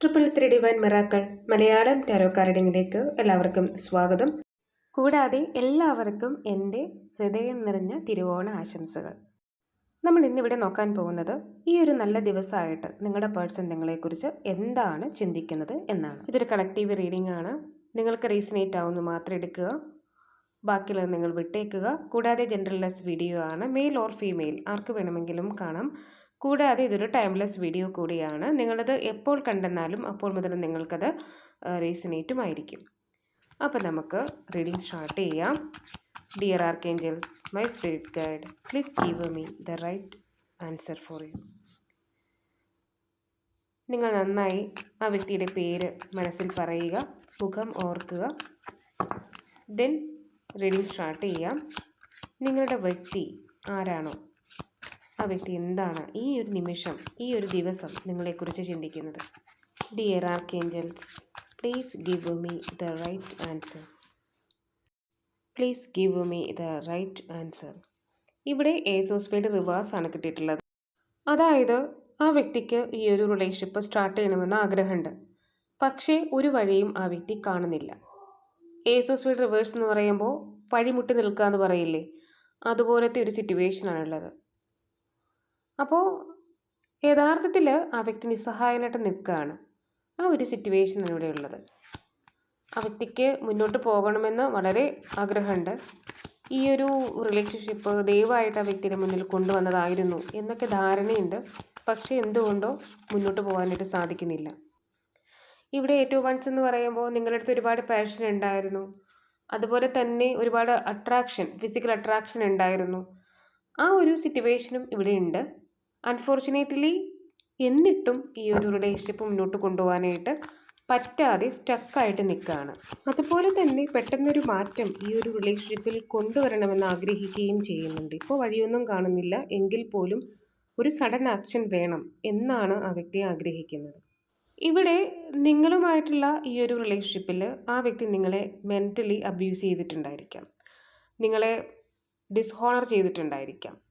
Triple three divine miracles Malayalam tarot കാർഡിങ്ങിലേക്ക് എല്ലാവർക്കും സ്വാഗതം. കൂടാതെ എല്ലാവർക്കും എന്റെ ഹൃദയം നിറഞ്ഞ തിരുവോണ ആശംസകൾ. നമ്മൾ ഇന്നിവിടെ നോക്കാൻ പോകുന്നത് ഈ ഒരു നല്ല ദിവസമായിട്ട് നിങ്ങളുടെ പേഴ്സൺ നിങ്ങളെക്കുറിച്ച് എന്താണ് ചിന്തിക്കുന്നത് എന്നാണ്. ഇതൊരു കളക്റ്റീവ് റീഡിംഗ് ആണ്. നിങ്ങൾക്ക് റീസണേറ്റ് ആവുമെന്ന് മാത്രം എടുക്കുക. ബാക്കിയുള്ളത് നിങ്ങൾ വിട്ടേക്കുക. കൂടാതെ ജനറൽ ലെസ് വീഡിയോ ആണ്. മെയിൽ ഓർ ഫീമെയിൽ ആർക്ക് വേണമെങ്കിലും കാണാം. കൂടാതെ ഇതൊരു ടൈംലെസ് വീഡിയോ കൂടിയാണ്. നിങ്ങളത് എപ്പോൾ കണ്ടെന്നാലും അപ്പോൾ മുതൽ നിങ്ങൾക്കത് റീസണേറ്റും ആയിരിക്കും അപ്പോൾ നമുക്ക് റീഡിംഗ് സ്റ്റാർട്ട് ചെയ്യാം. Dear archangel my spirit guide please give me the right answer for you നിങ്ങൾ നന്നായി ആ വ്യക്തിയുടെ പേര് മനസ്സിൽ പറയുക മുഖം ഓർക്കുക. ദെൻ റീഡിംഗ് സ്റ്റാർട്ട് ചെയ്യാം. നിങ്ങളുടെ വ്യക്തി ആരാണോ? ആ വ്യക്തി എന്താണ് ഈ ഒരു നിമിഷം ഈ ഒരു ദിവസം നിങ്ങളെക്കുറിച്ച് ചിന്തിക്കുന്നത്? Dear archangels please give me the right answer please give me the right answer ഇവിടെ ഏസോസ്പേഡ് ആണ് കിട്ടിയിട്ടുള്ളത്. അതായത് ആ വ്യക്തിക്ക് ഈ ഒരു റിലേഷൻഷിപ്പ് സ്റ്റാർട്ട് ചെയ്യണമെന്ന് ആഗ്രഹമുണ്ട്. പക്ഷേ ഒരു വഴിയും ആ വ്യക്തി കാണുന്നില്ല. ഏസോസ്പേഡ് റിവേഴ്സ് എന്ന് പറയുമ്പോൾ വഴിമുട്ടി നിൽക്കുക എന്ന് പറയില്ലേ? അതുപോലത്തെ ഒരു സിറ്റുവേഷനാണുള്ളത് അപ്പോൾ യഥാർത്ഥത്തിൽ ആ വ്യക്തി നിസ്സഹായനായിട്ട് നിൽക്കുകയാണ്. ആ ഒരു സിറ്റുവേഷൻ ഇവിടെ ഉള്ളത്. ആ വ്യക്തിക്ക് മുന്നോട്ട് പോകണമെന്ന് വളരെ ആഗ്രഹമുണ്ട്. ഈ ഒരു റിലേഷൻഷിപ്പ് ദയവായിട്ട് ആ വ്യക്തിയുടെ മുന്നിൽ കൊണ്ടുവന്നതായിരുന്നു എന്നൊക്കെ ധാരണയുണ്ട്. പക്ഷേ എന്തുകൊണ്ടോ മുന്നോട്ട് പോകാനായിട്ട് സാധിക്കുന്നില്ല. ഇവിടെ ഏറ്റവും വൺസ് എന്ന് പറയുമ്പോൾ നിങ്ങളുടെ അടുത്ത് ഒരുപാട് പാഷൻ ഉണ്ടായിരുന്നു. അതുപോലെ തന്നെ ഒരുപാട് അട്രാക്ഷൻ ഫിസിക്കൽ അട്രാക്ഷൻ ഉണ്ടായിരുന്നു. ആ ഒരു സിറ്റുവേഷനും ഇവിടെ ഉണ്ട്. അൺഫോർച്ചുനേറ്റ്ലി എന്നിട്ടും ഈ ഒരു റിലേഷൻഷിപ്പ് മുന്നോട്ട് കൊണ്ടുപോകാനായിട്ട് പറ്റാതെ സ്റ്റക്കായിട്ട് നിൽക്കുകയാണ്. അതുപോലെ തന്നെ പെട്ടെന്നൊരു മാറ്റം ഈ ഒരു റിലേഷൻഷിപ്പിൽ കൊണ്ടുവരണമെന്ന് ആഗ്രഹിക്കുകയും ചെയ്യുന്നുണ്ട്. ഇപ്പോൾ വഴിയൊന്നും കാണുന്നില്ല. എങ്കിൽ പോലും ഒരു സഡൻ ആക്ഷൻ വേണം എന്നാണ് ആ വ്യക്തി ആഗ്രഹിക്കുന്നത്. ഇവിടെ നിങ്ങളുമായിട്ടുള്ള ഈ ഒരു റിലേഷൻഷിപ്പിൽ ആ വ്യക്തി നിങ്ങളെ മെന്റലി അബ്യൂസ് ചെയ്തിട്ടുണ്ടായിരിക്കാം. നിങ്ങളെ ഡിസ്ഹോണർ ചെയ്തിട്ടുണ്ടായിരിക്കാം.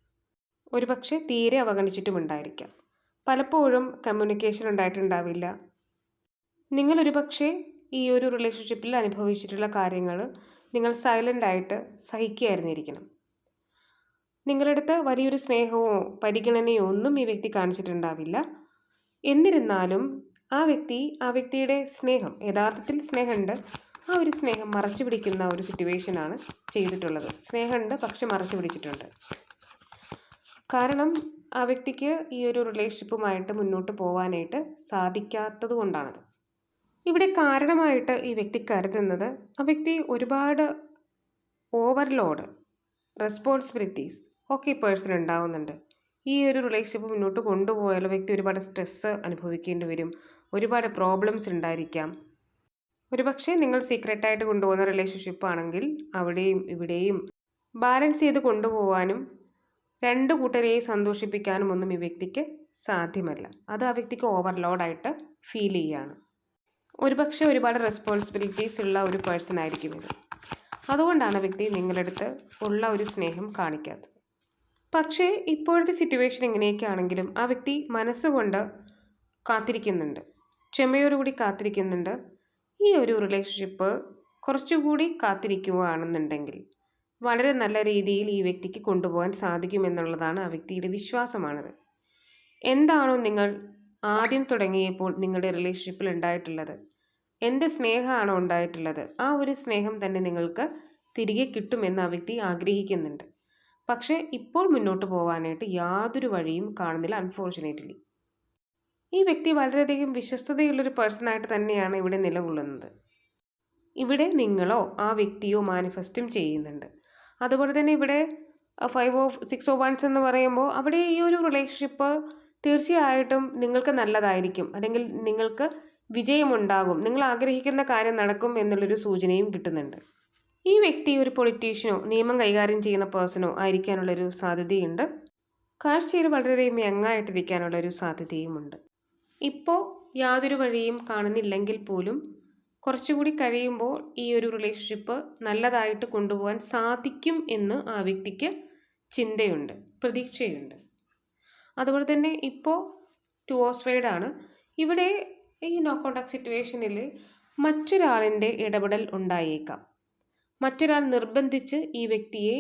ഒരുപക്ഷെ തീരെ അവഗണിച്ചിട്ടുമുണ്ടായിരിക്കാം. പലപ്പോഴും കമ്മ്യൂണിക്കേഷൻ ഉണ്ടായിട്ടുണ്ടാവില്ല. നിങ്ങൾ ഒരുപക്ഷെ ഈ ഒരു റിലേഷൻഷിപ്പിൽ അനുഭവിച്ചിട്ടുള്ള കാര്യങ്ങൾ നിങ്ങൾ സൈലന്റ് ആയിട്ട് സഹിക്കുകയായിരുന്നിരിക്കണം നിങ്ങളുടെ അടുത്ത് വലിയൊരു സ്നേഹമോ പരിഗണനയോ ഒന്നും ഈ വ്യക്തി കാണിച്ചിട്ടുണ്ടാവില്ല. എന്നിരുന്നാലും ആ വ്യക്തി ആ വ്യക്തിയുടെ സ്നേഹം യഥാർത്ഥത്തിൽ സ്നേഹമുണ്ട്. ആ ഒരു സ്നേഹം മറച്ചു പിടിക്കുന്ന ഒരു സിറ്റുവേഷനാണ് ചെയ്തിട്ടുള്ളത്. സ്നേഹമുണ്ട് പക്ഷെ മറച്ചു പിടിച്ചിട്ടുണ്ട് കാരണം ആ വ്യക്തിക്ക് ഈ ഒരു റിലേഷൻഷിപ്പുമായിട്ട് മുന്നോട്ട് പോകാനായിട്ട് സാധിക്കാത്തത് കൊണ്ടാണത്. ഇവിടെ കാരണമായിട്ട് ഈ വ്യക്തി കരുതുന്നത് ആ വ്യക്തി ഒരുപാട് ഓവർലോഡ് റെസ്പോൺസിബിലിറ്റീസ് ഒക്കെ ഈ പേഴ്സൺ ഉണ്ടാവുന്നുണ്ട്. ഈ ഒരു റിലേഷൻഷിപ്പ് മുന്നോട്ട് കൊണ്ടുപോയാൽ വ്യക്തി ഒരുപാട് സ്ട്രെസ്സ് അനുഭവിക്കേണ്ടി വരും ഒരുപാട് പ്രോബ്ലംസ് ഉണ്ടായിരിക്കാം. ഒരുപക്ഷെ നിങ്ങൾ സീക്രട്ടായിട്ട് കൊണ്ടുപോകുന്ന റിലേഷൻഷിപ്പ് ആണെങ്കിൽ അവിടെയും ഇവിടെയും ബാലൻസ് ചെയ്ത് കൊണ്ടുപോകാനും രണ്ട് കൂട്ടരെയും സന്തോഷിപ്പിക്കാനും ഒന്നും ഈ വ്യക്തിക്ക് സാധ്യമല്ല. അത് ആ വ്യക്തിക്ക് ഓവർലോഡായിട്ട് ഫീൽ ചെയ്യുകയാണ് ഒരുപക്ഷെ ഒരുപാട് റെസ്പോൺസിബിലിറ്റീസ് ഉള്ള ഒരു പേഴ്സൺ ആയിരിക്കും ഇത്. അതുകൊണ്ടാണ് വ്യക്തി നിങ്ങളടുത്ത് ഉള്ള ഒരു സ്നേഹം കാണിക്കാത്തത്. പക്ഷേ ഇപ്പോഴത്തെ സിറ്റുവേഷൻ എങ്ങനെയൊക്കെ ആണെങ്കിലും ആ വ്യക്തി മനസ്സുകൊണ്ട് കാത്തിരിക്കുന്നുണ്ട്. ക്ഷമയോടുകൂടി കാത്തിരിക്കുന്നുണ്ട്. ഈ ഒരു റിലേഷൻഷിപ്പ് കുറച്ചുകൂടി കാത്തിരിക്കുകയാണെന്നുണ്ടെങ്കിൽ വളരെ നല്ല രീതിയിൽ ഈ വ്യക്തിക്ക് കൊണ്ടുപോകാൻ സാധിക്കുമെന്നുള്ളതാണ് ആ വ്യക്തിയുടെ വിശ്വാസമാണത്. എന്താണോ നിങ്ങൾ ആദ്യം തുടങ്ങിയപ്പോൾ നിങ്ങളുടെ റിലേഷൻഷിപ്പിൽ ഉണ്ടായിട്ടുള്ളത്? എന്ത് സ്നേഹമാണോ ഉണ്ടായിട്ടുള്ളത്? ആ ഒരു സ്നേഹം തന്നെ നിങ്ങൾക്ക് തിരികെ കിട്ടുമെന്ന് ആ വ്യക്തി ആഗ്രഹിക്കുന്നുണ്ട്. പക്ഷേ ഇപ്പോൾ മുന്നോട്ട് പോകാനായിട്ട് യാതൊരു വഴിയും കാണുന്നില്ല അൺഫോർച്ചുനേറ്റ്ലി ഈ വ്യക്തി വളരെയധികം വിശ്വസ്തതയുള്ളൊരു പേഴ്സണായിട്ട് തന്നെയാണ് ഇവിടെ നിലകൊള്ളുന്നത്. ഇവിടെ നിങ്ങളോ ആ വ്യക്തിയോ മാനിഫെസ്റ്റും ചെയ്യുന്നുണ്ട്. അതുപോലെ തന്നെ ഇവിടെ five of six of wands എന്ന് പറയുമ്പോൾ അവിടെ ഈ ഒരു റിലേഷൻഷിപ്പ് തീർച്ചയായിട്ടും നിങ്ങൾക്ക് നല്ലതായിരിക്കും. അല്ലെങ്കിൽ നിങ്ങൾക്ക് വിജയമുണ്ടാകും. നിങ്ങൾ ആഗ്രഹിക്കുന്ന കാര്യം നടക്കും എന്നുള്ളൊരു സൂചനയും കിട്ടുന്നുണ്ട്. ഈ വ്യക്തി ഒരു പൊളിറ്റീഷ്യനോ നിയമം കൈകാര്യം ചെയ്യുന്ന പേഴ്സണോ ആയിരിക്കാനുള്ളൊരു സാധ്യതയുണ്ട്. കാഴ്ചയിൽ വളരെയധികം യങ്ങായിട്ടിരിക്കാനുള്ളൊരു സാധ്യതയുമുണ്ട്. ഇപ്പോൾ യാതൊരു വഴിയും കാണുന്നില്ലെങ്കിൽ പോലും കുറച്ചുകൂടി കഴിയുമ്പോൾ ഈ ഒരു റിലേഷൻഷിപ്പ് നല്ലതായിട്ട് കൊണ്ടുപോകാൻ സാധിക്കും എന്ന് ആ വ്യക്തിക്ക് ചിന്തയുണ്ട് പ്രതീക്ഷയുണ്ട്. അതുപോലെ തന്നെ ഇപ്പോൾ ടു ആണ്. ഇവിടെ ഈ നോ കോണ്ടാക്ട് സിറ്റുവേഷനിൽ മറ്റൊരാളിന്റെ ഇടപെടൽ ഉണ്ടായേക്കാം. മറ്റൊരാൾ നിർബന്ധിച്ച് ഈ വ്യക്തിയെ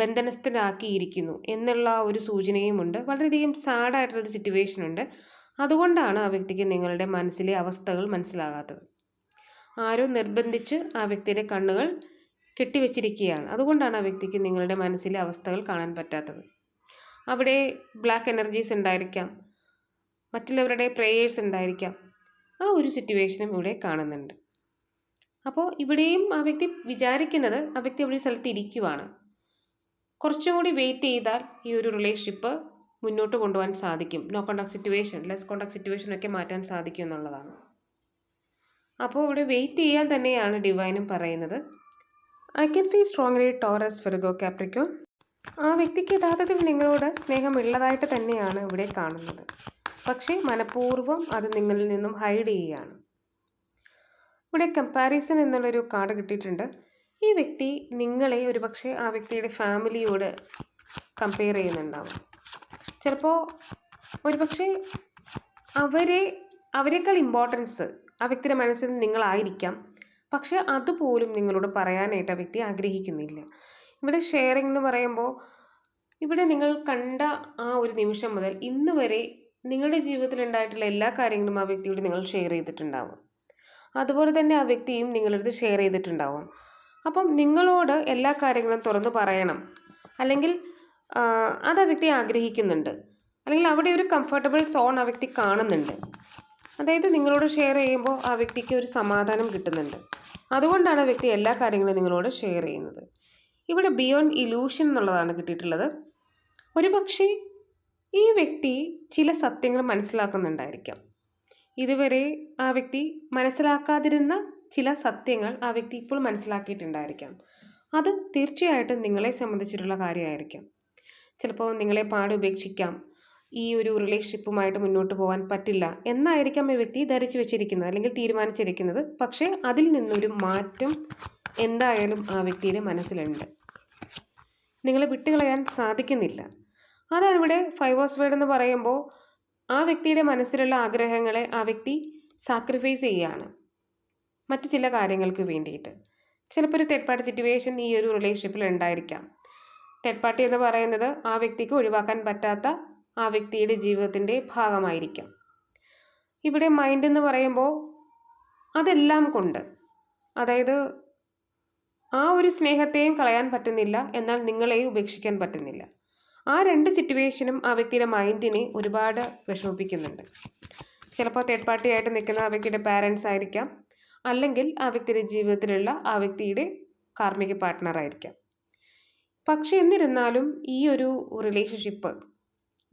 ബന്ധനസ്ഥനാക്കിയിരിക്കുന്നു എന്നുള്ള ഒരു സൂചനയുമുണ്ട്. വളരെയധികം സാഡായിട്ടുള്ളൊരു സിറ്റുവേഷൻ ഉണ്ട്. അതുകൊണ്ടാണ് ആ വ്യക്തിക്ക് നിങ്ങളുടെ മനസ്സിലെ അവസ്ഥകൾ മനസ്സിലാകാത്തത്. ആരോ നിർബന്ധിച്ച് ആ വ്യക്തിയുടെ കണ്ണുകൾ കെട്ടിവെച്ചിരിക്കുകയാണ്. അതുകൊണ്ടാണ് ആ വ്യക്തിക്ക് നിങ്ങളുടെ മനസ്സിലെ അവസ്ഥകൾ കാണാൻ പറ്റാത്തത്. അവിടെ ബ്ലാക്ക് എനർജീസ് ഉണ്ടായിരിക്കാം. മറ്റുള്ളവരുടെ പ്രേയേഴ്സ് ഉണ്ടായിരിക്കാം. ആ ഒരു സിറ്റുവേഷനും ഇവിടെ കാണുന്നുണ്ട്. അപ്പോൾ ഇവിടെയും ആ വ്യക്തി വിചാരിക്കുന്നത് ആ വ്യക്തി അവിടെ സ്ഥലത്ത് ഇരിക്കുവാണ്. കുറച്ചും കൂടി വെയിറ്റ് ചെയ്താൽ ഈ ഒരു റിലേഷൻഷിപ്പ് മുന്നോട്ട് കൊണ്ടുപോകാൻ സാധിക്കും. No contact situation less contact situation ഒക്കെ മാറ്റാൻ സാധിക്കും എന്നുള്ളതാണ്. അപ്പോൾ ഇവിടെ വെയിറ്റ് ചെയ്യാൻ തന്നെയാണ് ഡിവൈനും പറയുന്നത്. I can feel strongly Taurus Virgo Capricorn ആ വ്യക്തിക്ക് യഥാർത്ഥത്തിൽ നിങ്ങളോട് സ്നേഹമുള്ളതായിട്ട് തന്നെയാണ് ഇവിടെ കാണുന്നത്. പക്ഷേ മനഃപൂർവം അത് നിങ്ങളിൽ നിന്നും ഹൈഡ് ചെയ്യുകയാണ്. ഇവിടെ കമ്പാരിസൺ എന്നുള്ളൊരു കാർഡ് കിട്ടിയിട്ടുണ്ട്. ഈ വ്യക്തി നിങ്ങളെ ഒരുപക്ഷെ ആ വ്യക്തിയുടെ ഫാമിലിയോട് കമ്പയർ ചെയ്യുന്നുണ്ടാവും. ചിലപ്പോൾ ഒരുപക്ഷെ അവരെ അവരെക്കാൾ ഇമ്പോർട്ടൻസ് ആ വ്യക്തിയുടെ മനസ്സിൽ നിങ്ങളായിരിക്കാം. പക്ഷെ അതുപോലും നിങ്ങളോട് പറയാനായിട്ട് ആ വ്യക്തി ആഗ്രഹിക്കുന്നില്ല. ഇവിടെ ഷെയറിംഗ് എന്ന് പറയുമ്പോൾ ഇവിടെ നിങ്ങൾ കണ്ട ആ ഒരു നിമിഷം മുതൽ ഇന്ന് വരെ നിങ്ങളുടെ ജീവിതത്തിൽ ഉണ്ടായിട്ടുള്ള എല്ലാ കാര്യങ്ങളും ആ വ്യക്തിയോട് നിങ്ങൾ ഷെയർ ചെയ്തിട്ടുണ്ടാവും. അതുപോലെ തന്നെ ആ വ്യക്തിയും നിങ്ങളടുത്ത് ഷെയർ ചെയ്തിട്ടുണ്ടാവും. അപ്പം നിങ്ങളോട് എല്ലാ കാര്യങ്ങളും തുറന്നു പറയണം. അല്ലെങ്കിൽ അത് ആ വ്യക്തി ആഗ്രഹിക്കുന്നുണ്ട്. അല്ലെങ്കിൽ അവിടെ ഒരു കംഫർട്ടബിൾ സോൺ ആ വ്യക്തി കാണുന്നുണ്ട്. അതായത് നിങ്ങളോട് ഷെയർ ചെയ്യുമ്പോൾ ആ വ്യക്തിക്ക് ഒരു സമാധാനം കിട്ടുന്നുണ്ട്. അതുകൊണ്ടാണ് ആ വ്യക്തി എല്ലാ കാര്യങ്ങളും നിങ്ങളോട് ഷെയർ ചെയ്യുന്നത്. ഇവിടെ ബിയോണ്ട് ഇലൂഷൻ എന്നുള്ളതാണ് കിട്ടിയിട്ടുള്ളത്. ഒരു പക്ഷേ ഈ വ്യക്തി ചില സത്യങ്ങൾ മനസ്സിലാക്കുന്നുണ്ടായിരിക്കാം. ഇതുവരെ ആ വ്യക്തി മനസ്സിലാക്കാതിരുന്ന ചില സത്യങ്ങൾ ആ വ്യക്തി ഇപ്പോൾ മനസ്സിലാക്കിയിട്ടുണ്ടായിരിക്കാം. അത് തീർച്ചയായിട്ടും നിങ്ങളെ സംബന്ധിച്ചിട്ടുള്ള കാര്യമായിരിക്കാം. ചിലപ്പോൾ നിങ്ങളെ പാടെ ഉപേക്ഷിക്കാം. ഈ ഒരു റിലേഷൻഷിപ്പുമായിട്ട് മുന്നോട്ട് പോകാൻ പറ്റില്ല എന്നായിരിക്കാം ഈ വ്യക്തി ധരിച്ചു വെച്ചിരിക്കുന്നത് അല്ലെങ്കിൽ തീരുമാനിച്ചിരിക്കുന്നത്. പക്ഷേ അതിൽ നിന്നൊരു മാറ്റം എന്തായാലും ആ വ്യക്തിയുടെ മനസ്സിലുണ്ട്. നിങ്ങളെ വിട്ടുകളയാൻ സാധിക്കുന്നില്ല. അതാണ് ഇവിടെ ഫൈവ് ഓഫ് വേർഡ് എന്ന് പറയുമ്പോൾ ആ വ്യക്തിയുടെ മനസ്സിലുള്ള ആഗ്രഹങ്ങളെ ആ വ്യക്തി സാക്രിഫൈസ് ചെയ്യുകയാണ്. മറ്റു ചില കാര്യങ്ങൾക്ക് വേണ്ടിയിട്ട്. ചിലപ്പോൾ ഒരു തെറ്റ്പാട് സിറ്റുവേഷൻ ഈ ഒരു റിലേഷൻഷിപ്പിൽ ഉണ്ടായിരിക്കാം. തേർഡ് പാർട്ടി എന്ന് പറയുന്നത് ആ വ്യക്തിക്ക് ഒഴിവാക്കാൻ പറ്റാത്ത ആ വ്യക്തിയുടെ ജീവിതത്തിന്റെ ഭാഗമായിരിക്കാം. ഇവിടെ മൈൻഡ് എന്ന് പറയുമ്പോൾ അതെല്ലാം കൊണ്ട് അതായത് ആ ഒരു സ്നേഹത്തെയും കളയാൻ പറ്റുന്നില്ല എന്നാൽ നിങ്ങളെയും ഉപേക്ഷിക്കാൻ പറ്റുന്നില്ല. ആ രണ്ട് സിറ്റുവേഷനും ആ വ്യക്തിയുടെ മൈൻഡിനെ ഒരുപാട് വിഷമിപ്പിക്കുന്നുണ്ട്. ചിലപ്പോൾ തേർഡ് പാർട്ടി ആയിട്ട് നിൽക്കുന്ന ആ വ്യക്തിയുടെ പാരൻസ് ആയിരിക്കാം അല്ലെങ്കിൽ ആ വ്യക്തിയുടെ ജീവിതത്തിലുള്ള ആ വ്യക്തിയുടെ കാർമ്മിക പാർട്ട്ണർ ആയിരിക്കാം. പക്ഷെ എന്നിരുന്നാലും ഈ ഒരു റിലേഷൻഷിപ്പ്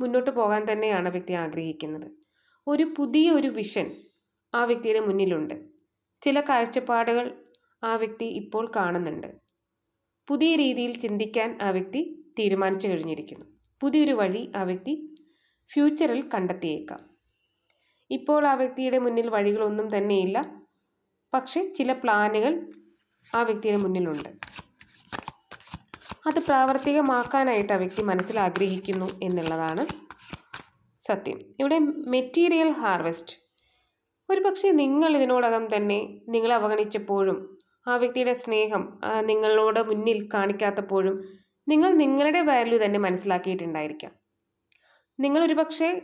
മുന്നോട്ട് പോകാൻ തന്നെയാണ് വ്യക്തി ആഗ്രഹിക്കുന്നത്. ഒരു പുതിയ ഒരു വിഷൻ ആ വ്യക്തിയുടെ മുന്നിലുണ്ട്. ചില കാഴ്ചപ്പാടുകൾ ആ വ്യക്തി ഇപ്പോൾ കാണുന്നുണ്ട്. പുതിയ രീതിയിൽ ചിന്തിക്കാൻ ആ വ്യക്തി തീരുമാനിച്ചു കഴിഞ്ഞിരിക്കുന്നു. പുതിയൊരു വഴി ആ വ്യക്തി ഫ്യൂച്ചറിൽ കണ്ടെത്തിയേക്കാം. ഇപ്പോൾ ആ വ്യക്തിയുടെ മുന്നിൽ വഴികളൊന്നും തന്നെയില്ല. പക്ഷെ ചില പ്ലാനുകൾ ആ വ്യക്തിയുടെ മുന്നിലുണ്ട്. അത് പ്രാവർത്തികമാക്കാനായിട്ട് ആ വ്യക്തി മനസ്സിൽ ആഗ്രഹിക്കുന്നു എന്നുള്ളതാണ് സത്യം. ഇവിടെ മെറ്റീരിയൽ ഹാർവെസ്റ്റ്. ഒരു പക്ഷേ നിങ്ങൾ ഇതിനോടകം തന്നെ നിങ്ങളെ അവഗണിച്ചപ്പോഴും ആ വ്യക്തിയുടെ സ്നേഹം നിങ്ങളോട് മുന്നിൽ കാണിക്കാത്തപ്പോഴും നിങ്ങൾ നിങ്ങളുടെ വാല്യൂ തന്നെ മനസ്സിലാക്കിയിട്ടുണ്ടായിരിക്കാം. നിങ്ങൾ ഒരു പക്ഷേ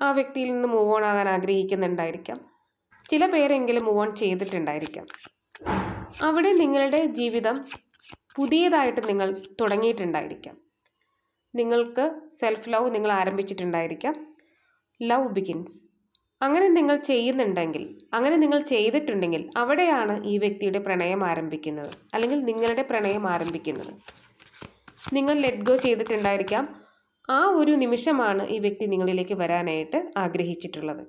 ആ വ്യക്തിയിൽ നിന്ന് മൂവ് ഓൺ ആകാൻ ആഗ്രഹിക്കുന്നുണ്ടായിരിക്കാം. ചില പേരെങ്കിലും മൂവ് ഓൺ ചെയ്തിട്ടുണ്ടായിരിക്കാം. അവിടെ നിങ്ങളുടെ ജീവിതം പുതിയതായിട്ട് നിങ്ങൾ തുടങ്ങിയിട്ടുണ്ടായിരിക്കാം. നിങ്ങൾക്ക് സെൽഫ് ലവ് നിങ്ങൾ ആരംഭിച്ചിട്ടുണ്ടായിരിക്കാം. ലവ് ബിഗിൻസ് അങ്ങനെ നിങ്ങൾ ചെയ്യുന്നുണ്ടെങ്കിൽ അങ്ങനെ നിങ്ങൾ ചെയ്തിട്ടുണ്ടെങ്കിൽ അവിടെയാണ് ഈ വ്യക്തിയുടെ പ്രണയം ആരംഭിക്കുന്നത്. അല്ലെങ്കിൽ നിങ്ങളുടെ പ്രണയം ആരംഭിക്കുന്നത്. നിങ്ങൾ ലെറ്റ് ഗോ ചെയ്തിട്ടുണ്ടായിരിക്കാം. ആ ഒരു നിമിഷമാണ് ഈ വ്യക്തി നിങ്ങളിലേക്ക് വരാനായിട്ട് ആഗ്രഹിച്ചിട്ടുള്ളത്.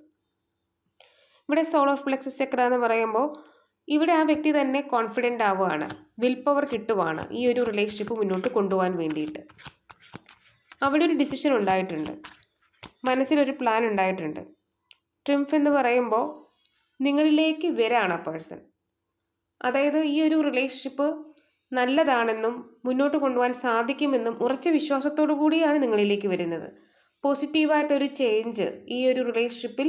ഇവിടെ സോൾ ഓഫ് പ്ലെക്സസ് ചക്ര എന്ന് പറയുമ്പോൾ ഇവിടെ ആ വ്യക്തി തന്നെ കോൺഫിഡന്റ് ആവുകയാണ്. വിൽ പവർ കിട്ടുവാണ് ഈ ഒരു റിലേഷൻഷിപ്പ് മുന്നോട്ട് കൊണ്ടുപോകാൻ വേണ്ടിയിട്ട്. അവിടെ ഒരു ഡിസിഷൻ ഉണ്ടായിട്ടുണ്ട്. മനസ്സിലൊരു പ്ലാൻ ഉണ്ടായിട്ടുണ്ട്. ട്രിംഫ് എന്ന് പറയുമ്പോൾ നിങ്ങളിലേക്ക് വരാണ് ആ പേഴ്സൺ അതായത് ഈ ഒരു റിലേഷൻഷിപ്പ് നല്ലതാണെന്നും മുന്നോട്ട് കൊണ്ടുപോകാൻ സാധിക്കുമെന്നും ഉറച്ച വിശ്വാസത്തോടു കൂടിയാണ് നിങ്ങളിലേക്ക് വരുന്നത്. പോസിറ്റീവായിട്ടൊരു ചേഞ്ച് ഈ ഒരു റിലേഷൻഷിപ്പിൽ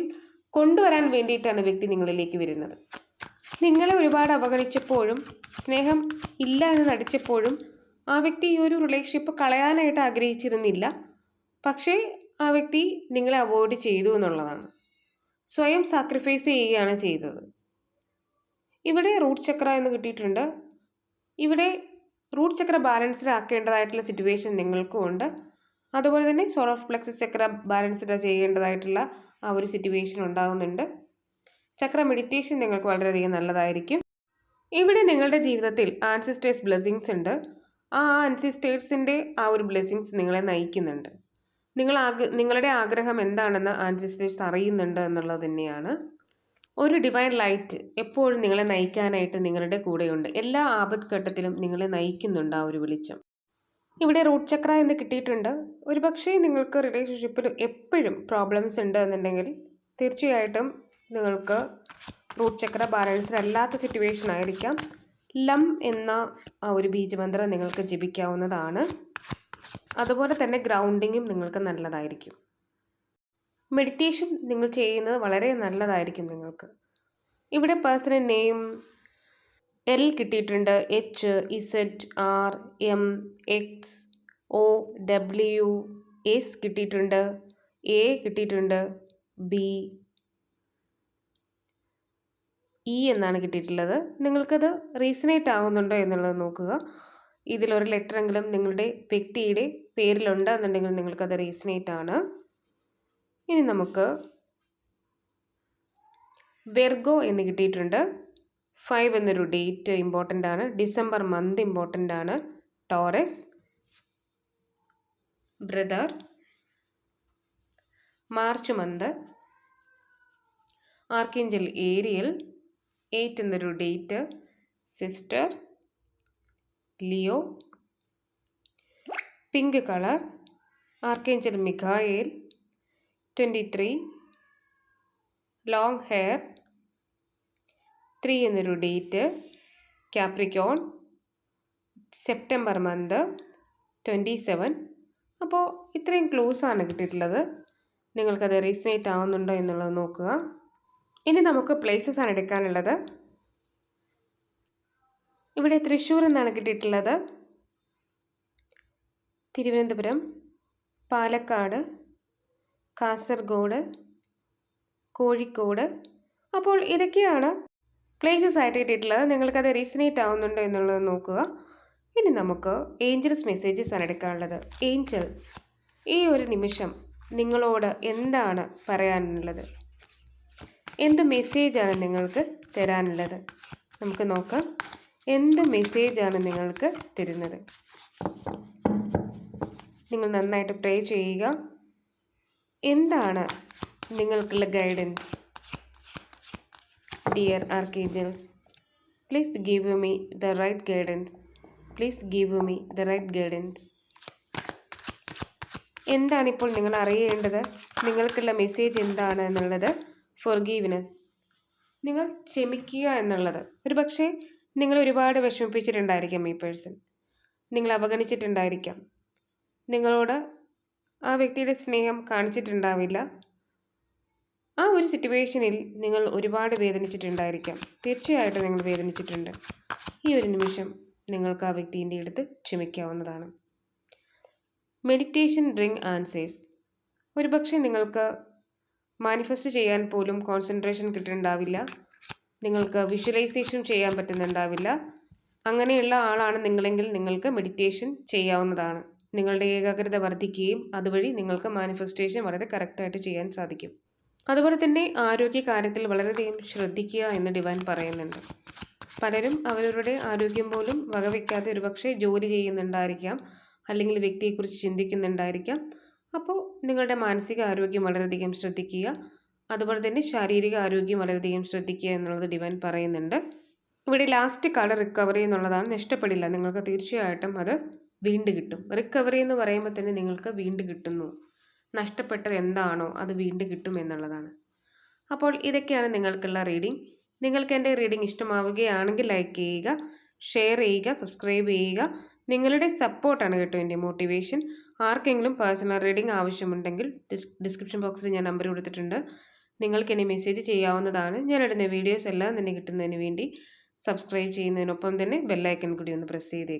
കൊണ്ടുവരാൻ വേണ്ടിയിട്ടാണ് വ്യക്തി നിങ്ങളിലേക്ക് വരുന്നത്. നിങ്ങളെ ഒരുപാട് അവഗണിച്ചപ്പോഴും സ്നേഹം ഇല്ല എന്ന് നടിച്ചപ്പോഴും ആ വ്യക്തി ഈ ഒരു റിലേഷൻഷിപ്പ് കളയാനായിട്ട് ആഗ്രഹിച്ചിരുന്നില്ല. പക്ഷേ ആ വ്യക്തി നിങ്ങളെ അവോയ്ഡ് ചെയ്തു എന്നുള്ളതാണ്. സ്വയം സാക്രിഫൈസ് ചെയ്യുകയാണ് ചെയ്തത്. ഇവിടെ റൂട്ട് ചക്ര എന്ന് കിട്ടിയിട്ടുണ്ട്. ഇവിടെ റൂട്ട് ചക്ര ബാലൻസ്ഡ് ആക്കേണ്ടതായിട്ടുള്ള സിറ്റുവേഷൻ നിങ്ങൾക്കും ഉണ്ട്. അതുപോലെ തന്നെ പ്ലക്സസ് ചക്ര ബാലൻസ്ഡ് ചെയ്യേണ്ടതായിട്ടുള്ള ആ ഒരു സിറ്റുവേഷൻ ഉണ്ടാകുന്നുണ്ട് ചക്ര മെഡിറ്റേഷൻ നിങ്ങൾക്ക് വളരെയധികം നല്ലതായിരിക്കും. ഇവിടെ നിങ്ങളുടെ ജീവിതത്തിൽ ആൻസിസ്റ്റേഴ്സ് ബ്ലെസ്സിങ്സ് ഉണ്ട്. ആ ആൻസിസ്റ്റേഴ്സിന്റെ ആ ഒരു ബ്ലെസ്സിങ്സ് നിങ്ങളെ നയിക്കുന്നുണ്ട്. നിങ്ങൾ ആഗ്ര നിങ്ങളുടെ ആഗ്രഹം എന്താണെന്ന് ആൻസിസ്റ്റേഴ്സ് അറിയുന്നുണ്ട് എന്നുള്ളത് തന്നെയാണ്. ഒരു ഡിവൈൻ ലൈറ്റ് എപ്പോഴും നിങ്ങളെ നയിക്കാനായിട്ട് നിങ്ങളുടെ കൂടെയുണ്ട്. എല്ലാ ആപത് ഘട്ടത്തിലും നിങ്ങളെ നയിക്കുന്നുണ്ട് ആ ഒരു വെളിച്ചം. ഇവിടെ റൂട്ട് ചക്ര എന്ന് കിട്ടിയിട്ടുണ്ട്. ഒരുപക്ഷേ നിങ്ങൾക്ക് റിലേഷൻഷിപ്പിൽ എപ്പോഴും പ്രോബ്ലംസ് ഉണ്ട് എന്നുണ്ടെങ്കിൽ തീർച്ചയായിട്ടും നിങ്ങൾക്ക് റൂട്ട് ചക്ര ബാലൻസ്ഡ് അല്ലാത്ത സിറ്റുവേഷൻ ആയിരിക്കാം. ലം എന്ന ഒരു ബീജമന്ത്രം നിങ്ങൾക്ക് ജപിക്കാവുന്നതാണ്. അതുപോലെ തന്നെ ഗ്രൗണ്ടിങ്ങും നിങ്ങൾക്ക് നല്ലതായിരിക്കും. മെഡിറ്റേഷൻ നിങ്ങൾ ചെയ്യുന്നത് വളരെ നല്ലതായിരിക്കും നിങ്ങൾക്ക്. ഇവിടെ പേഴ്സണൽ നെയിം എൽ കിട്ടിയിട്ടുണ്ട്. H Z R M X O W S കിട്ടിയിട്ടുണ്ട്. എ കിട്ടിയിട്ടുണ്ട്. ബി ഇ എന്നാണ് കിട്ടിയിട്ടുള്ളത്. നിങ്ങൾക്കത് റീസണേറ്റ് ആവുന്നുണ്ടോ എന്നുള്ളത് നോക്കുക. ഇതിലൊരു ലെറ്ററെങ്കിലും നിങ്ങളുടെ വ്യക്തിയുടെ പേരിലുണ്ട് എന്നുണ്ടെങ്കിൽ നിങ്ങൾക്കത് റീസണേറ്റ് ആണ്. ഇനി നമുക്ക് വെർഗോ എന്ന് കിട്ടിയിട്ടുണ്ട്. ഫൈവ് എന്നൊരു ഡേറ്റ് ഇമ്പോർട്ടന്റ് ആണ്. ഡിസംബർ മന്ത് ഇമ്പോർട്ടന്റ് ആണ്. Taurus brother March month archangel Ariel eight എന്നൊരു date sister Leo. Pink colour archangel Michael twenty three long hair three എന്നൊരു date Capricorn September month twenty seven അപ്പോൾ ഇത്രയും close ആണ് കിട്ടിയിട്ടുള്ളത്. നിങ്ങൾക്കത് resonate ആവുന്നുണ്ടോ എന്നുള്ളത് നോക്കുക. ഇനി നമുക്ക് പ്ലേസസ് ആണ് എടുക്കാനുള്ളത്. ഇവിടെ തൃശ്ശൂർ എന്നാണ് കിട്ടിയിട്ടുള്ളത്. തിരുവനന്തപുരം പാലക്കാട് കാസർഗോഡ് കോഴിക്കോട്. അപ്പോൾ ഇതൊക്കെയാണ് പ്ലേസസ് ആയിട്ട് കിട്ടിയിട്ടുള്ളത്. നിങ്ങൾക്കത് റീസനേറ്റ് ആവുന്നുണ്ടോ എന്നുള്ളത് നോക്കുക. ഇനി നമുക്ക് ഏഞ്ചൽസ് മെസ്സേജസ് ആണ് എടുക്കാനുള്ളത്. ഏഞ്ചൽ ഈ ഒരു നിമിഷം നിങ്ങളോട് എന്താണ് പറയാനുള്ളത്? എന്ത് മെസ്സേജാണ് നിങ്ങൾക്ക് തരാനുള്ളത്? നമുക്ക് നോക്കാം. എന്ത് മെസ്സേജാണ് നിങ്ങൾക്ക് തരുന്നത്? നിങ്ങൾ നന്നായിട്ട് പ്രേ ചെയ്യുക. എന്താണ് നിങ്ങൾക്കുള്ള guidance dear archangels please give me the right guidance please give me the right guidance എന്താണിപ്പോൾ നിങ്ങൾ അറിയേണ്ടത്? നിങ്ങൾക്കുള്ള മെസ്സേജ് എന്താണ് എന്നുള്ളത് ഫൊർഗീവ്നെസ് നിങ്ങൾ ക്ഷമിക്കുക എന്നുള്ളത്. ഒരു പക്ഷേ നിങ്ങൾ ഒരുപാട് വിഷമിപ്പിച്ചിട്ടുണ്ടായിരിക്കാം ഈ പേഴ്സൺ നിങ്ങൾ അവഗണിച്ചിട്ടുണ്ടായിരിക്കാം. നിങ്ങളോട് ആ വ്യക്തിയുടെ സ്നേഹം കാണിച്ചിട്ടുണ്ടാവില്ല. ആ ഒരു സിറ്റുവേഷനിൽ നിങ്ങൾ ഒരുപാട് വേദനിച്ചിട്ടുണ്ടായിരിക്കാം. തീർച്ചയായിട്ടും നിങ്ങൾ വേദനിച്ചിട്ടുണ്ട്. ഈ ഒരു നിമിഷം നിങ്ങൾക്ക് ആ വ്യക്തിന്റെ അടുത്ത് ക്ഷമിക്കാവുന്നതാണ്. മെഡിറ്റേഷൻ ബ്രിങ് ആൻസേഴ്സ് ഒരുപക്ഷെ നിങ്ങൾക്ക് മാനിഫെസ്റ്റ് ചെയ്യാൻ പോലും കോൺസെൻട്രേഷൻ കിട്ടുന്നുണ്ടാവില്ല നിങ്ങൾക്ക് വിഷ്വലൈസേഷൻ ചെയ്യാൻ പറ്റുന്നുണ്ടാവില്ല. അങ്ങനെയുള്ള ആളാണ് നിങ്ങളെങ്കിൽ നിങ്ങൾക്ക് മെഡിറ്റേഷൻ ചെയ്യാവുന്നതാണ്. നിങ്ങളുടെ ഏകാഗ്രത വർദ്ധിക്കുകയും അതുവഴി നിങ്ങൾക്ക് മാനിഫെസ്റ്റേഷൻ വളരെ കറക്റ്റായിട്ട് ചെയ്യാൻ സാധിക്കും. അതുപോലെ തന്നെ ആരോഗ്യ കാര്യത്തിൽ വളരെയധികം ശ്രദ്ധിക്കുക എന്ന് ഡിവൈൻ പറയുന്നുണ്ട്. പലരും അവരവരുടെ ആരോഗ്യം പോലും വകവയ്ക്കാതെ ഒരുപക്ഷെ ജോലി ചെയ്യുന്നുണ്ടായിരിക്കാം. അല്ലെങ്കിൽ വ്യക്തിയെക്കുറിച്ച് ചിന്തിക്കുന്നുണ്ടായിരിക്കാം. അപ്പോൾ നിങ്ങളുടെ മാനസിക ആരോഗ്യം വളരെയധികം ശ്രദ്ധിക്കുക. അതുപോലെ തന്നെ ശാരീരിക ആരോഗ്യം വളരെയധികം ശ്രദ്ധിക്കുക എന്നുള്ളത് ഡിവൈൻ പറയുന്നുണ്ട്. ഇവിടെ ലാസ്റ്റ് കളർ റിക്കവറി എന്നുള്ളതാണ്. നഷ്ടപ്പെടില്ല. നിങ്ങൾക്ക് തീർച്ചയായിട്ടും അത് വീണ്ടും കിട്ടും. റിക്കവറി എന്ന് പറയുമ്പോൾ തന്നെ നിങ്ങൾക്ക് വീണ്ടും കിട്ടുന്നു. നഷ്ടപ്പെട്ടത് എന്താണോ അത് വീണ്ടും കിട്ടും എന്നുള്ളതാണ്. അപ്പോൾ ഇതൊക്കെയാണ് നിങ്ങൾക്കുള്ള റീഡിംഗ് നിങ്ങൾക്ക് എന്റെ റീഡിംഗ് ഇഷ്ടമാവുകയാണെങ്കിൽ ലൈക്ക് ചെയ്യുക ഷെയർ ചെയ്യുക സബ്സ്ക്രൈബ് ചെയ്യുക. നിങ്ങളുടെ സപ്പോർട്ടാണ് കേട്ടോ എന്റെ മോട്ടിവേഷൻ ആർക്കെങ്കിലും പേഴ്സണൽ റീഡിംഗ് ആവശ്യമുണ്ടെങ്കിൽ ഡിസ്ക്രിപ്ഷൻ ബോക്സിൽ ഞാൻ നമ്പർ കൊടുത്തിട്ടുണ്ട്. നിങ്ങൾക്ക് എന്നെ മെസ്സേജ് ചെയ്യാവുന്നതാണ്. ഞാൻ ഇടുന്ന വീഡിയോസ് എല്ലാം തന്നെ കിട്ടുന്നതിന് വേണ്ടി സബ്സ്ക്രൈബ് ചെയ്യുന്നതിനൊപ്പം തന്നെ ബെല്ലൈക്കൺ കൂടി ഒന്ന് പ്രസ് ചെയ്തേക്കും.